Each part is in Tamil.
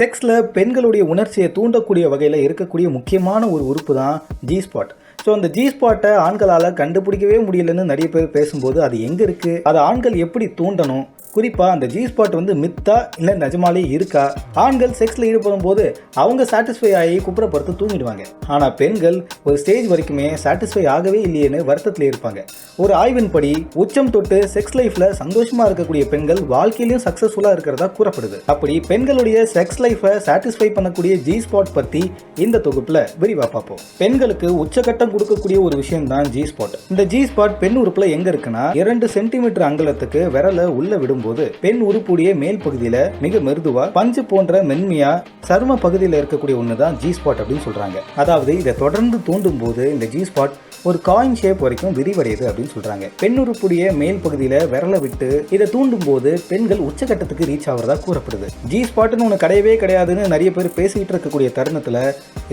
செக்ஸில் பெண்களுடைய உணர்ச்சியை தூண்டக்கூடிய வகையில் இருக்கக்கூடிய முக்கியமான ஒரு உறுப்பு தான் ஜி ஸ்பாட் ஸோ அந்த ஜி ஸ்பாட்டை ஆண்களால் கண்டுபிடிக்கவே முடியலன்னு நிறைய பேர் பேசும்போது அது எங்கே இருக்குது அதை ஆண்கள் எப்படி தூண்டணும்? குறிப்பாக அந்த ஜி ஸ்பாட் வந்து மித்தா இல்லை நிஜமாலே இருக்கா? ஆண்கள் செக்ஸில் ஈடுபடும் போது அவங்க சாட்டிஸ்ஃபை ஆகி குப்புறப்படுத்து தூங்கிடுவாங்க. ஆனால் பெண்கள் ஒரு ஸ்டேஜ் வரைக்குமே சாட்டிஸ்ஃபை ஆகவே இல்லையேன்னு வருத்தத்தில் இருப்பாங்க. ஒரு ஆய்வின்படி உச்சம் தொட்டு செக்ஸ் லைஃப்பில் சந்தோஷமாக இருக்கக்கூடிய பெண்கள் வாழ்க்கையிலையும் சக்ஸஸ்ஃபுல்லாக இருக்கிறதா கூறப்படுது. அப்படி பெண்களுடைய செக்ஸ் லைஃப்பை சாட்டிஸ்ஃபை பண்ணக்கூடிய ஜி ஸ்பாட் பற்றி இந்த தொகுப்பில் விரிவாக பார்ப்போம். பெண்களுக்கு உச்சகட்டம் கொடுக்கக்கூடிய ஒரு விஷயம் தான் ஜி ஸ்பாட் இந்த ஜி ஸ்பாட் பெண் உறுப்பில் எங்கே இருக்குன்னா இரண்டு சென்டிமீட்டர் அங்கலத்துக்கு விரலை உள்ள போது பெண் உறுப்புடைய மேல் பகுதியில மிக மெருதுவா பஞ்சு போன்ற மென்மையா சரும பகுதியில் இருக்கக்கூடிய ஒண்ணுதான் ஜி ஸ்பாட் அப்படின்னு சொல்றாங்க. அதாவது இதை தொடர்ந்து தூண்டும் போது இந்த ஜி ஸ்பாட் ஒரு காயின் ஷேப் வரைக்கும் விரிவடையுது அப்படின்னு சொல்றாங்க. பெண் உறுப்புடைய மேல் பகுதியில விரலை விட்டு இதை தூண்டும் போது பெண்கள் உச்சகட்டத்துக்கு ரீச் ஆகிறதா கூறப்படுது. ஜி ஸ்பாட்னு ஒன்று கிடையவே கிடையாதுன்னு நிறைய பேர் பேசிக்கிட்டு இருக்கக்கூடிய தருணத்துல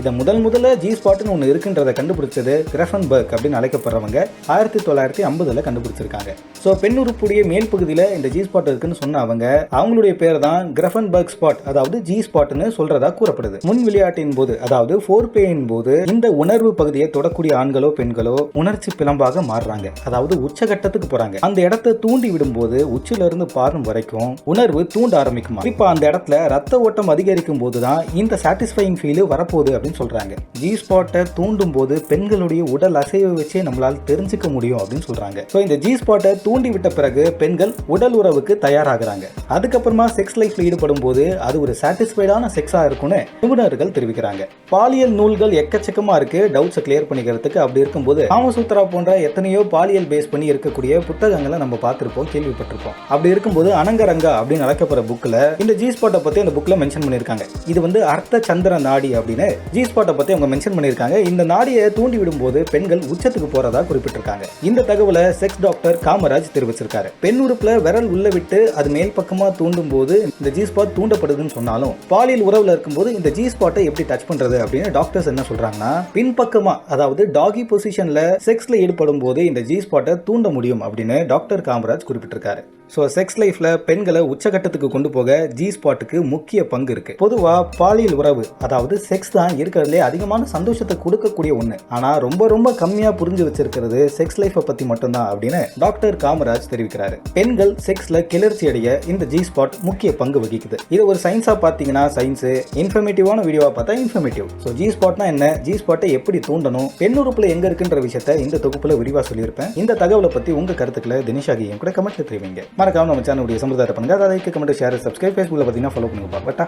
இதை முதல் முதல்ல ஜி ஸ்பாட்னு ஒன்று இருக்குன்றதை கண்டுபிடிச்சது கிரஃபன்பர்க் அப்படின்னு அழைக்கப்படுறவங்க ஆயிரத்தி தொள்ளாயிரத்தி ஐம்பதுல கண்டுபிடிச்சிருக்காங்க. ஸோ பெண் உறுப்புடைய மேல் பகுதியில் இந்த ஜி ஸ்பாட் இருக்குன்னு சொன்ன அவங்க அவங்களுடைய பேர் தான் கிரஃபன்பர்க் ஸ்பாட் அதாவது ஜி ஸ்பாட்னு சொல்றதா கூறப்படுது. முன் விளையாட்டின் போது அதாவது ஃபோர் பேயின் போது இந்த உணர்வு பகுதியை தொடக்கூடிய ஆண்களோ பெண்களோ உணர்ச்சி பிளம்பாக மாறுறாங்க. அதாவது உச்சகட்டத்துக்கு போறாங்க. அந்த இடத்தை தூண்டி விடும்போது உச்சில இருந்து பாரும் வரைக்கும் உணர்வு தூண்ட ஆரம்பிக்குமா? இப்போ அந்த இடத்துல ரத்த ஓட்டம் அதிகரிக்கும் போது தான் இந்த சாட்டிஸ்ஃபைங் ஃபீல் வரப்போகுது அப்படின்னு சொல்றாங்க. ஜி ஸ்பாட்டை தூண்டும் போது பெண்களுடைய உடல் அசைவை வச்சே நம்மளால தெரிஞ்சுக்க முடியும் அப்படின்னு சொல்றாங்க. ஸோ இந்த ஜி ஸ்பாட்டை தூண்டி விட்ட பிறகு பெண்கள் உடல் உறவுக்கு அளவுக்கு தயாராகிறாங்க. அதுக்கப்புறமா செக்ஸ் லைஃப்ல ஈடுபடும் போது அது ஒரு சாட்டிஸ்ஃபைடான செக்ஸா இருக்கும்னு நிபுணர்கள் தெரிவிக்கிறாங்க. பாலியல் நூல்கள் எக்கச்சக்கமா இருக்கு. டவுட்ஸை கிளியர் பண்ணிக்கிறதுக்கு அப்படி இருக்கும்போது காமசூத்ரா போன்ற எத்தனையோ பாலியல் பேஸ் பண்ணி இருக்கக்கூடிய புத்தகங்களை நம்ம பார்த்திருப்போம் கேள்விப்பட்டிருப்போம். அப்படி இருக்கும்போது அனங்கரங்கா அப்படின்னு அழைக்கப்படுற புக்கில் இந்த ஜி ஸ்பாட்டை பத்தி அந்த புக்ல மென்ஷன் பண்ணியிருக்காங்க. இது வந்து அர்த்த சந்திர நாடி அப்படின்னு ஜி ஸ்பாட்டை பத்தி அவங்க மென்ஷன் பண்ணியிருக்காங்க. இந்த நாடியை தூண்டி விடும்போது பெண்கள் உச்சத்துக்கு போறதா குறிப்பிட்டிருக்காங்க. இந்த தகவலை செக்ஸ் டாக்டர் காமராஜ் தெரிவிச்சிருக்காரு. பெண் உறுப்புல விரல் உள்ள விட்டு அது மேல் பக்கமாக தூண்டும் போது இந்த ஜி ஸ்பாட் தூண்டப்படுதுன்னு சொன்னாலும் பாலியல் உறவுல இருக்கும்போது இந்த ஜி ஸ்பாட்டை எப்படி டச் பண்றது அப்படின்னு டாக்டர்ஸ் என்ன சொல்றாங்கன்னா பின்பக்கமா அதாவது டாகி பொசிஷன்ல செக்ஸ்ல ஈடுபடும் போது இந்த ஜி ஸ்பாட்டை தூண்ட முடியும் அப்படின்னு டாக்டர் காமராஜ் குறிப்பிட்டிருக்காரு. ஸோ செக்ஸ் லைஃப்ல பெண்களை உச்சகட்டத்துக்கு கொண்டு போக ஜி ஸ்பாட்டுக்கு முக்கிய பங்கு இருக்கு. பொதுவா பாலியல் உறவு அதாவது செக்ஸ் தான் இருக்கிறதுலே அதிகமான சந்தோஷத்தை கொடுக்கக்கூடிய ஒன்று ஆனா ரொம்ப ரொம்ப கம்மியா புரிஞ்சு வச்சிருக்கிறது செக்ஸ் லைஃப்பை பத்தி மட்டும்தான் அப்படின்னு டாக்டர் காமராஜ் தெரிவிக்கிறாரு. பெண்கள் செக்ஸ்ல கிளர்ச்சி அடைய இந்த ஜி ஸ்பாட் முக்கிய பங்கு வகிக்குது. இது ஒரு சயின்ஸா பார்த்தீங்கன்னா சயின்ஸ் இன்ஃபர்மேட்டிவான வீடியோவா பார்த்தா இன்ஃபர்மேட்டிவ் ஸோ ஜி ஸ்பாட்னா என்ன? ஜி ஸ்பாட்டை எப்படி தூண்டணும்? பெண் உறுப்புல எங்க இருக்குன்ற விஷயத்த இந்த தொகுப்புல விரிவா சொல்லியிருப்பேன். இந்த தகவலை பத்தி உங்க கருத்துக்களை தினேஷாகியும் என் கூட கமெண்ட்ல தெரிவிங்க. மறக்காம நம்ம சேனலுடைய சம்பிரதாயம் பண்ணுங்கள் அதை லைக் கமெண்ட் ஷேர் சப்ஸ்கிரைப் ஃபேஸ்புக்கில் பார்த்தீங்கன்னா ஃபாலோ பண்ணுங்க. பட்டா.